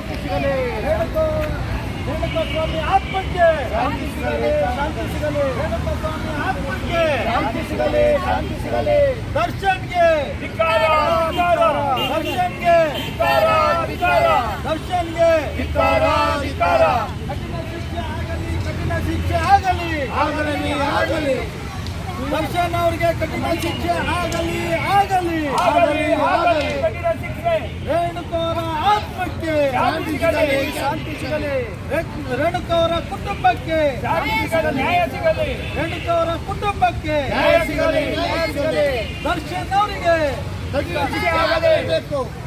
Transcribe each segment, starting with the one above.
ಶಾಂತಿ ಸಿಗಲಿ. ರೇಣುಕಾ ಸ್ವಾಮಿ ಆತ್ಮಕ್ಕೆ. ಶಾಂತಿ ಸಿಗಲಿ ಶಾಂತಿ ಸಿಗಲಿ. ರೇಣುಕಾ ಸ್ವಾಮಿ ಆತ್ಮಕ್ಕೆ. ಶಾಂತಿ ಸಿಗಲಿ ಶಾಂತಿ ಸಿಗಲಿ. ದರ್ಶನ್ಗೆ ಧಿಕ್ಕಾರ. ದರ್ಶನ್ಗೆ ಧಿಕ್ಕಾರ. ದರ್ಶನ್ಗೆ. ಕಠಿಣ ಶಿಕ್ಷೆ ಆಗಲಿ, ಕಠಿಣ ಶಿಕ್ಷೆ ಆಗಲಿ. ಆಗಲಿ ಆಗಲಿ. ದರ್ಶನ್ ಅವರಿಗೆ ಕಠಿಣ ಶಿಕ್ಷೆ ಆಗಲಿ ಆಗಲಿ. ಆಗಲಿ ಆಗಲಿ. ರೇಣುಕವರ ಆತ್ಮಕ್ಕೆ ಶಾಂತಿ ಸಿಗಲಿ, ಶಾಂತಿ ಸಿಗಲಿ. ರೇಣುಕವರ ಕುಟುಂಬಕ್ಕೆ ನ್ಯಾಯ ಸಿಗಲಿ. ರೇಣುಕವರ ಕುಟುಂಬಕ್ಕೆ ನ್ಯಾಯ ಸಿಗಲಿ ನ್ಯಾಯ ಸಿಗಲಿ. ದರ್ಶನ್ ಅವರಿಗೆ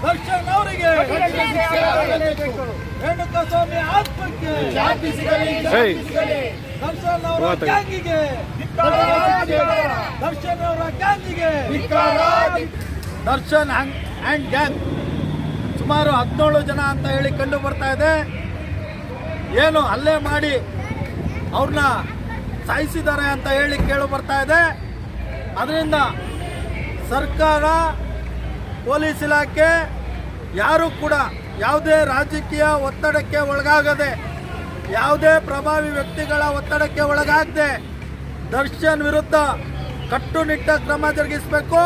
ದರ್ಶನ್ ಅವರಿಗೆ ಕಠಿಣ ಶಿಕ್ಷೆ ಆಗಲೇಬೇಕು ಸ್ವಾಮಿ ಆತ್ಮಕ್ಕೆ ಶಾಂತಿ ಸಿಗಲಿ ಸಿಗಲಿ. ದರ್ಶನ್ ಅವರ ಗ್ಯಾಂಗಿಗೆ. ದರ್ಶನ್ ಅವರ ಗ್ಯಾಂಗಿಗೆ ದರ್ಶನ್ ಆ್ಯಂಡ್ ಗ್ಯಾಂಗ್ ಸುಮಾರು ಹದಿನೇಳು ಜನ ಅಂತ ಹೇಳಿ ಕಂಡು ಬರ್ತಾ ಇದೆ. ಏನು ಹಲ್ಲೆ ಮಾಡಿ ಅವ್ರನ್ನ ಸಾಯಿಸಿದ್ದಾರೆ ಅಂತ ಹೇಳಿ ಕೇಳು ಬರ್ತಾ ಇದೆ. ಅದರಿಂದ ಸರ್ಕಾರ ಪೊಲೀಸ್ ಇಲಾಖೆ ಯಾರು ಕೂಡ ಯಾವುದೇ ರಾಜಕೀಯ ಒತ್ತಡಕ್ಕೆ ಒಳಗಾಗದೆ, ಯಾವುದೇ ಪ್ರಭಾವಿ ವ್ಯಕ್ತಿಗಳ ಒತ್ತಡಕ್ಕೆ ಒಳಗಾಗದೆ ದರ್ಶನ್ ವಿರುದ್ಧ ಕಟ್ಟುನಿಟ್ಟ ಕ್ರಮ ಜರುಗಿಸಬೇಕು.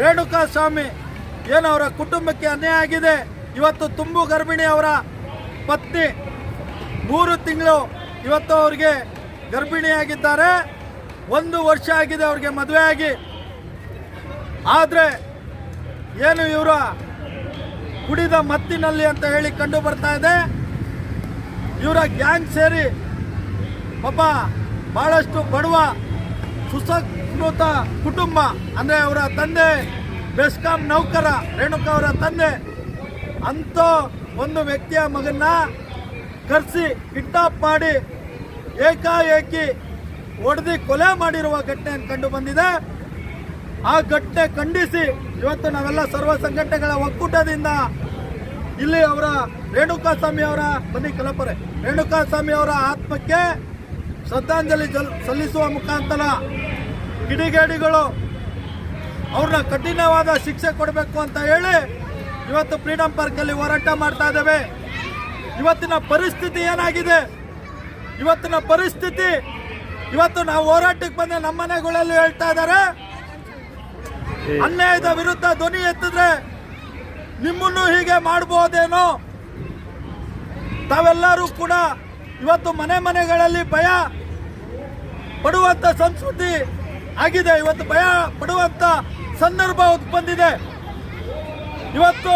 ರೇಣುಕಾ ಸ್ವಾಮಿ ಏನು ಅವರ ಕುಟುಂಬಕ್ಕೆ ಅನ್ಯಾಯ ಆಗಿದೆ. ಇವತ್ತು ತುಂಬು ಗರ್ಭಿಣಿ ಅವರ ಪತ್ನಿ ಮೂರು ತಿಂಗಳು ಇವತ್ತು ಅವ್ರಿಗೆ ಗರ್ಭಿಣಿಯಾಗಿದ್ದಾರೆ. ಒಂದು ವರ್ಷ ಆಗಿದೆ ಅವ್ರಿಗೆ ಆಗಿ ಆದರೆ ಏನು ಇವರ? ಕುಡಿದ ಮತ್ತಿನಲ್ಲಿ ಅಂತ ಹೇಳಿ ಕಂಡು ಬರ್ತಾ ಇದೆ. ಇವರ ಗ್ಯಾಂಗ್ ಸೇರಿ ಪಾಪ ಬಹಳಷ್ಟು ಬಡವ, ಸುಸಂಸ್ಕೃತ ಕುಟುಂಬ, ಅಂದರೆ ಅವರ ತಂದೆ ಬೆಸ್ಕಾಂ ನೌಕರ, ರೇಣುಕಾ ಅವರ ತಂದೆ, ಅಂತ ಒಂದು ವ್ಯಕ್ತಿಯ ಮಗನ್ನ ಕರೆಸಿ ಕಿಡ್ನಾಪ್ ಮಾಡಿ ಏಕಾಏಕಿ ಒಡೆದು ಕೊಲೆ ಮಾಡಿರುವ ಘಟನೆ ಕಂಡು ಬಂದಿದೆ. ಆ ಘಟನೆ ಖಂಡಿಸಿ ಇವತ್ತು ನಾವೆಲ್ಲ ಸರ್ವ ಸಂಘಟನೆಗಳ ಒಕ್ಕೂಟದಿಂದ ಇಲ್ಲಿ ಅವರ ರೇಣುಕಾ ಸ್ವಾಮಿ ಅವರ ಬನ್ನಿ ಕಲಪರೆ ರೇಣುಕಾ ಸ್ವಾಮಿ ಅವರ ಆತ್ಮಕ್ಕೆ ಶ್ರದ್ಧಾಂಜಲಿ ಜಲ್, ಸಲ್ಲಿಸುವ ಮುಖಾಂತರ ಕಿಡಿಗೇಡಿಗಳು ಅವ್ರನ್ನ ಕಠಿಣವಾದ ಶಿಕ್ಷೆ ಕೊಡಬೇಕು ಅಂತ ಹೇಳಿ ಇವತ್ತು ಫ್ರೀಡಂ ಪಾರ್ಕಲ್ಲಿ ಹೋರಾಟ ಮಾಡ್ತಾ ಇದ್ದೇವೆ. ಇವತ್ತಿನ ಪರಿಸ್ಥಿತಿ ಏನಾಗಿದೆ? ಇವತ್ತಿನ ಪರಿಸ್ಥಿತಿ, ಇವತ್ತು ನಾವು ಹೋರಾಟಕ್ಕೆ ಬಂದ ನಮ್ಮ ಮನೆಗಳಲ್ಲಿ ಹೇಳ್ತಾ ಇದ್ದಾರೆ. ಅನ್ಯಾಯದ ವಿರುದ್ಧ ಧ್ವನಿ ಎತ್ತಿದ್ರೆ ನಿಮ್ಮನ್ನು ಹೀಗೆ ಮಾಡಬಹುದೇನೋ ತಾವೆಲ್ಲರೂ ಕೂಡ ಇವತ್ತು ಮನೆ ಮನೆಗಳಲ್ಲಿ ಭಯ ಪಡುವಂತ ಸಂಸ್ಕೃತಿ ಆಗಿದೆ. ಇವತ್ತು ಭಯ ಪಡುವಂತ ಸಂದರ್ಭ ಬಂದಿದೆ. ಇವತ್ತು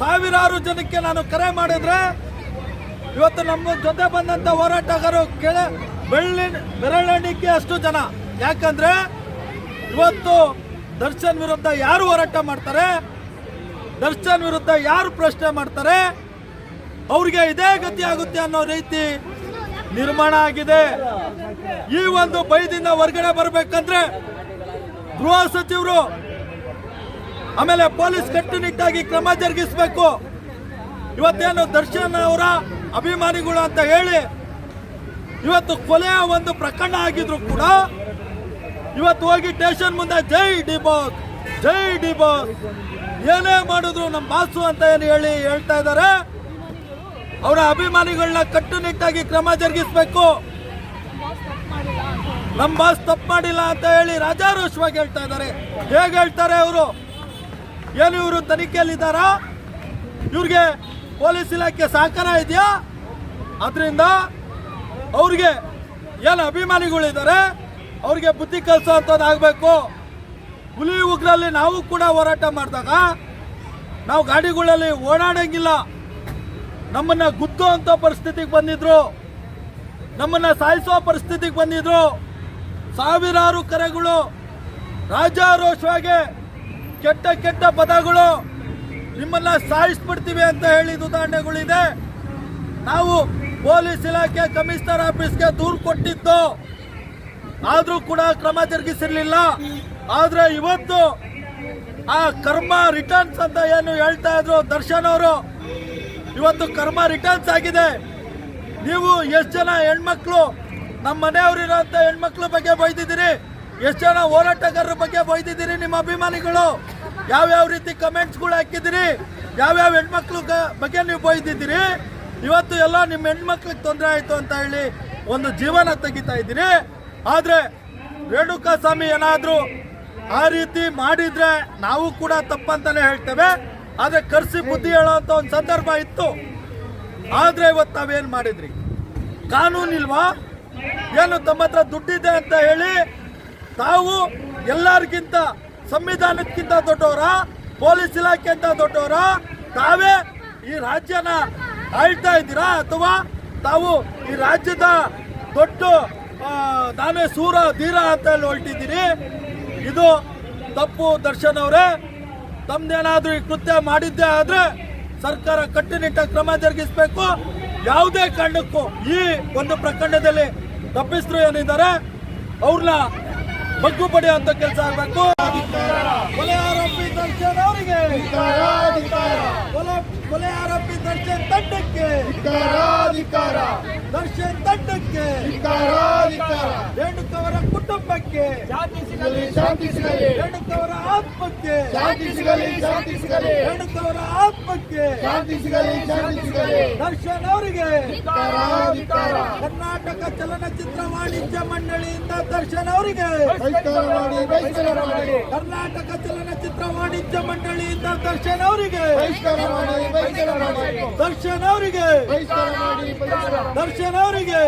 ಸಾವಿರಾರು ಜನಕ್ಕೆ ನಾನು ಕರೆ ಮಾಡಿದ್ರೆ ಇವತ್ತು ನಮ್ಮ ಜೊತೆ ಬಂದಂತ ಹೋರಾಟಗಾರರು ಕೆಳ ಬೆಳ್ಳಿ ಬೆರಳೆಣಿಕೆ ಅಷ್ಟು ಜನ. ಯಾಕಂದ್ರೆ ಇವತ್ತು ದರ್ಶನ್ ವಿರುದ್ಧ ಯಾರು ಹೋರಾಟ ಮಾಡ್ತಾರೆ? ದರ್ಶನ್ ವಿರುದ್ಧ ಯಾರು ಪ್ರಶ್ನೆ ಮಾಡ್ತಾರೆ? ಅವ್ರಿಗೆ ಇದೇ ಗತಿ ಆಗುತ್ತೆ ಅನ್ನೋ ರೀತಿ ನಿರ್ಮಾಣ ಆಗಿದೆ. ಈ ಒಂದು ಭಯದಿಂದ ಹೊರಗಡೆ ಬರಬೇಕಂದ್ರೆ ಗೃಹ ಸಚಿವರು ಆಮೇಲೆ ಪೊಲೀಸ್ ಕಟ್ಟುನಿಟ್ಟಾಗಿ ಕ್ರಮ ಜರುಗಿಸಬೇಕು. ಇವತ್ತೇನು ದರ್ಶನ್ ಅವರ ಅಭಿಮಾನಿಗಳು ಅಂತ ಹೇಳಿ ಇವತ್ತು ಕೊಲೆಯ ಒಂದು ಪ್ರಕರಣ ಆಗಿದ್ರು ಕೂಡ ಇವತ್ತು ಹೋಗಿ ಸ್ಟೇಷನ್ ಮುಂದೆ ಜೈ ಡಿ ಜೈ ಡಿ ಏನೇ ಮಾಡಿದ್ರು ನಮ್ಮ ಬಾಸು ಅಂತ ಏನು ಹೇಳಿ ಹೇಳ್ತಾ ಇದ್ದಾರೆ? ಅವರ ಅಭಿಮಾನಿಗಳನ್ನ ಕಟ್ಟುನಿಟ್ಟಾಗಿ ಕ್ರಮ ಜರುಗಿಸಬೇಕು. ನಮ್ಮ ಬಾಸ್ ತಪ್ಪು ಮಾಡಿಲ್ಲ ಅಂತ ಹೇಳಿ ರಾಜಾರೋಷವಾಗಿ ಹೇಳ್ತಾ ಇದ್ದಾರೆ. ಹೇಗೆ ಹೇಳ್ತಾರೆ ಅವರು? ಏನು ಇವರು ತನಿಖೆಯಲ್ಲಿದ್ದಾರಾ? ಇವ್ರಿಗೆ ಪೊಲೀಸ್ ಇಲಾಖೆ ಸಹಕಾರ ಇದೆಯಾ? ಅದರಿಂದ ಅವ್ರಿಗೆ ಏನು ಅಭಿಮಾನಿಗಳಿದ್ದಾರೆ? ಅವ್ರಿಗೆ ಬುದ್ಧಿ ಕಲಿಸೋಂಥದ್ದು ಆಗಬೇಕು. ಹುಲಿ ಉಗ್ರಲ್ಲಿ ನಾವು ಕೂಡ ಹೋರಾಟ ಮಾಡಿದಾಗ ನಾವು ಗಾಡಿಗಳಲ್ಲಿ ಓಡಾಡಂಗಿಲ್ಲ. ನಮ್ಮನ್ನ ಗುದ್ದು ಅಂತ ಪರಿಸ್ಥಿತಿಗೆ ಬಂದಿದ್ರು. ನಮ್ಮನ್ನ ಸಾಯಿಸೋ ಪರಿಸ್ಥಿತಿಗೆ ಬಂದಿದ್ರು. ಸಾವಿರಾರು ಕರೆಗಳು, ರಾಜಾರೋಷವಾಗಿ ಕೆಟ್ಟ ಕೆಟ್ಟ ಪದಗಳು ನಿಮ್ಮನ್ನ ಸಾಯಿಸ್ಬಿಡ್ತೀವಿ ಅಂತ ಹೇಳಿದ ಉದಾಹರಣೆಗಳಿದೆ ನಾವು ಪೊಲೀಸ್ ಇಲಾಖೆ ಕಮಿಷನರ್ ಆಫೀಸ್ಗೆ ದೂರು ಕೊಟ್ಟಿದ್ದು. ಆದ್ರೂ ಕೂಡ ಕ್ರಮ ಜರುಗಿಸಿರ್ಲಿಲ್ಲ. ಆದ್ರೆ ಇವತ್ತು ಆ ಕರ್ಮ ರಿಟರ್ನ್ಸ್ ಅಂತ ಏನು ಹೇಳ್ತಾ ಇದ್ರು ದರ್ಶನ್ ಅವರು, ಇವತ್ತು ಕರ್ಮ ರಿಟರ್ನ್ಸ್ ಆಗಿದೆ. ನೀವು ಎಷ್ಟು ಜನ ಹೆಣ್ಮಕ್ಳು ನಮ್ಮ ಮನೆಯವರಿರೋಂಥ ಹೆಣ್ಮಕ್ಳ ಬಗ್ಗೆ ಬೈದಿದ್ದೀರಿ? ಎಷ್ಟು ಜನ ಹೋರಾಟಗಾರರ ಬಗ್ಗೆ ಬೈದಿದ್ದೀರಿ ನಿಮ್ಮ ಅಭಿಮಾನಿಗಳು? ಯಾವ್ಯಾವ ರೀತಿ ಕಮೆಂಟ್ಸ್ಗಳು ಹಾಕಿದ್ದೀರಿ? ಯಾವ್ಯಾವ ಹೆಣ್ಮಕ್ಳ ಬಗ್ಗೆ ನೀವು ಬೈದಿದ್ದೀರಿ? ಇವತ್ತು ಎಲ್ಲ ನಿಮ್ಮ ಹೆಣ್ಮಕ್ಳಿಗೆ ತೊಂದರೆ ಆಯಿತು ಅಂತ ಹೇಳಿ ಒಂದು ಜೀವನ ತೆಗಿತಾ ಇದ್ದೀರಿ. ಆದರೆ ರೇಣುಕಾಸ್ವಾಮಿ ಏನಾದರೂ ಆ ರೀತಿ ಮಾಡಿದ್ರೆ ನಾವು ಕೂಡ ತಪ್ಪಂತಾನೆ ಹೇಳ್ತೇವೆ. ಆದರೆ ಕರ್ಸಿ ಬುದ್ಧಿ ಹೇಳೋಂಥ ಒಂದು ಸಂದರ್ಭ ಇತ್ತು. ಆದರೆ ಇವತ್ತು ನಾವೇನು ಮಾಡಿದ್ರಿ? ಕಾನೂನಿಲ್ವಾ? ಏನು ತಮ್ಮ ಹತ್ರ ದುಡ್ಡಿದೆ ಅಂತ ಹೇಳಿ ತಾವು ಎಲ್ಲರಿಗಿಂತ ಸಂವಿಧಾನಕ್ಕಿಂತ ದೊಡ್ಡವರ? ಪೊಲೀಸ್ ಇಲಾಖೆಯಿಂದ ದೊಡ್ಡವರ? ತಾವೇ ಈ ರಾಜ್ಯನ ಆಳ್ತಾ ಇದ್ದೀರಾ ಅಥವಾ ತಾವು ಈ ರಾಜ್ಯದ ದೊಡ್ಡ ನಾನೇ ಸೂರ ಧೀರ ಅಂತ ಹೇಳಿ ಹೊರಟಿದ್ದೀರಿ ಇದು ತಪ್ಪು ದರ್ಶನ್ ಅವರೇ. ತಮ್ದೇನಾದ್ರೂ ಈ ಕೃತ್ಯ ಮಾಡಿದ್ದೇ ಆದ್ರೆ ಸರ್ಕಾರ ಕಟ್ಟುನಿಟ್ಟಾಗಿ ಕ್ರಮ ಜರುಗಿಸಬೇಕು. ಯಾವುದೇ ಕಾರಣಕ್ಕೂ ಈ ಒಂದು ಪ್ರಕರಣದಲ್ಲಿ ತಪ್ಪಿಸ್ರು ಏನಿದ್ದಾರೆ ಅವ್ರನ್ನ ಬಗ್ಗು ಪಡೆಯುವಂತ ಕೆಲಸ ಆಗಬೇಕು. ಕೊಲೆ ಆರೋಪಿ ದರ್ಶನ್ ಅವರಿಗೆ ಕೊಲೆ ಕೊಲೆ ಆರೋಪಿ ದರ್ಶನ್ ತಂಡಕ್ಕೆ. ಧಿಕಾರಾಧಿಕಾರ ದರ್ಶನ್ ತಂಡಕ್ಕೆ. ಧಿಕಾರಾಧಿಕಾರ ರೇಣುಕವರ ಕುಟುಂಬಕ್ಕೆ. ಸಿಗಲಿ. ಶಾಂತಿ ಸಿಗಲಿ. ರೇಣುಕವರ ಆತ್ಮಕ್ಕೆ. ಶಾಂತಿ ಸಿಗಲಿ ಶಾಂತಿ ಸಿಗಲಿ. ರೇಣುಕವರ ಆತ್ಮಕ್ಕೆ. ಶಾಂತಿ ಸಿಗಲಿ ಶಾಂತಿ ಸಿಗಲಿ. ದರ್ಶನ್ ಅವರಿಗೆ. ಧಿಕ್ಕಾರ ಕರ್ನಾಟಕ ಚಲನಚಿತ್ರ ವಾಣಿಜ್ಯ ಮಂಡಳಿಯಿಂದ ದರ್ಶನ್ ಅವರಿಗೆ. ಕರ್ನಾಟಕ ಚಲನಚಿತ್ರ ವಾಣಿಜ್ಯ ಮಂಡಳಿಯಿಂದ ದರ್ಶನ್ ಅವರಿಗೆ. ದರ್ಶನ್ ಅವರಿಗೆ. ದರ್ಶನ್ ಅವರಿಗೆ.